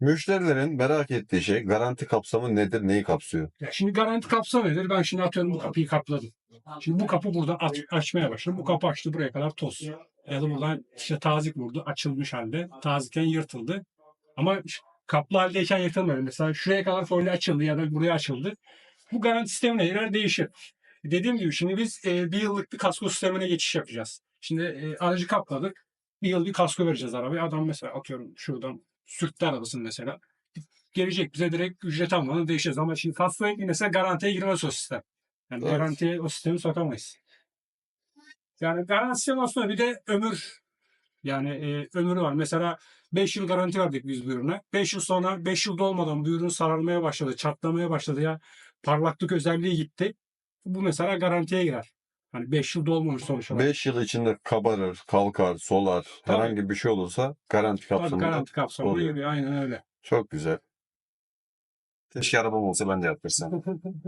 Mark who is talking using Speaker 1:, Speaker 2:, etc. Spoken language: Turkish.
Speaker 1: Müşterilerin merak ettiği şey garanti kapsamı nedir, neyi kapsıyor?
Speaker 2: Ya şimdi garanti kapsam nedir? Ben şimdi atıyorum bu kapıyı kapladım. Şimdi bu kapı buradan aç- açmaya başladı. Bu kapı açtı buraya kadar toz. Ya da buradan işte tazik vurdu. Açılmış halde. Tazikken yırtıldı. Ama kaplı haldeyken yırtılmadı. Mesela şuraya kadar folyo açıldı ya da buraya açıldı. Bu garanti sistemine göre değişir. Dediğim gibi şimdi biz e, bir yıllık bir kasko sistemine geçiş yapacağız. Şimdi e, aracı kapladık. Bir yıl bir kasko vereceğiz arabaya. Adam mesela atıyorum şuradan sürttü arabasını mesela. Gelecek bize direkt ücret almadan değişeceğiz. Ama şimdi kaskoya mesela garantiye girmez o sistem. Yani
Speaker 1: Evet.
Speaker 2: garantiye o sistemi sokamayız. Yani garanti sistemi aslında bir de ömür. Yani e, ömrü var. Mesela 5 yıl garanti verdik biz bu ürüne. 5 yıl sonra 5 yıl dolmadan bu ürün sararmaya başladı, çatlamaya başladı ya parlaklık özelliği gitti. Bu mesela garantiye girer. Hani 5 yıl dolmamış sonuç olarak.
Speaker 1: 5 yıl içinde kabarır, kalkar, solar,
Speaker 2: Tabii.
Speaker 1: herhangi bir şey olursa garanti
Speaker 2: Tabii
Speaker 1: kapsamında.
Speaker 2: garanti kapsamında
Speaker 1: oluyor.
Speaker 2: gibi aynen öyle.
Speaker 1: Çok güzel. Keşke arabam olsa ben de yaptırsam.